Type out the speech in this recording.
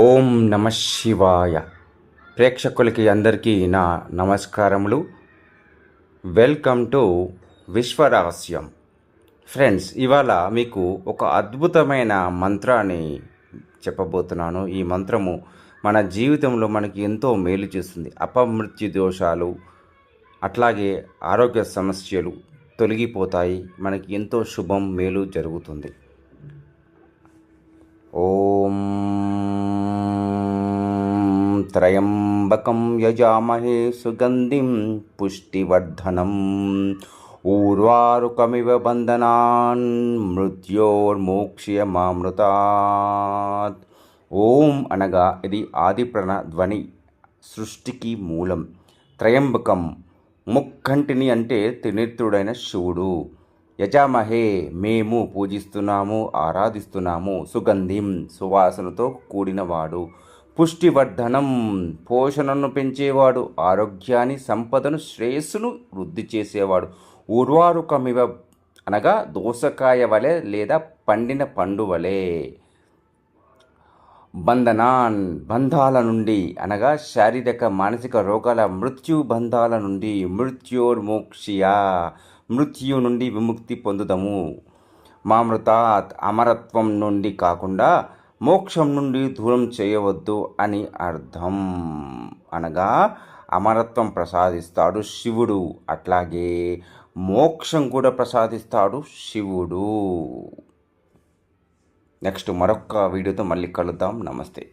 ఓం నమ శివాయ. ప్రేక్షకులకి అందరికీ నా నమస్కారములు. Welcome to విశ్వరహస్యం. ఫ్రెండ్స్ ఇవాళ మీకు ఒక అద్భుతమైన మంత్రాన్ని చెప్పబోతున్నాను. ఈ మంత్రము మన జీవితంలో మనకి ఎంతో మేలు చేస్తుంది. అపమృత్యు దోషాలు అట్లాగే ఆరోగ్య సమస్యలు తొలగిపోతాయి. మనకి ఎంతో శుభం మేలు జరుగుతుంది. ఓం త్రయంబకం యజామహే సుగంధిం పుష్టివర్ధనం ఊర్వారుకమివ బంధనాన్ మృత్యోర్మోక్ష్యమామృతాత్ ఓం అనగా ఇది ఆదిప్రణ ధ్వని సృష్టికి మూలం త్రయంబకం ముక్కంటిని అంటే త్రినేత్రుడైన శివుడు. యజామహే మేము పూజిస్తున్నాము ఆరాధిస్తున్నాము సుగంధిం సువాసనతో కూడినవాడు. పుష్టివర్ధనం. పోషణను పెంచేవాడు ఆరోగ్యాన్ని సంపదను శ్రేయస్సును వృద్ధి చేసేవాడు. ఉర్వారుకమివ అనగా దోసకాయ వలె లేదా పండిన పండు వలె. బంధనాన్ బంధాల నుండి అనగా శారీరక మానసిక రోగాల మృత్యు బంధాల నుండి మృత్యోర్మోక్షియా మృత్యు నుండి విముక్తి పొందుదము. మామృతాత్ అమరత్వం నుండి కాకుండా మోక్షం నుండి దూరం చేయవద్దు అని అర్థం. అనగా అమరత్వం ప్రసాదిస్తాడు శివుడు. అట్లాగే మోక్షం కూడా ప్రసాదిస్తాడు శివుడు. నెక్స్ట్ మరొక వీడియోతో మళ్ళీ కలుద్దాం. నమస్తే.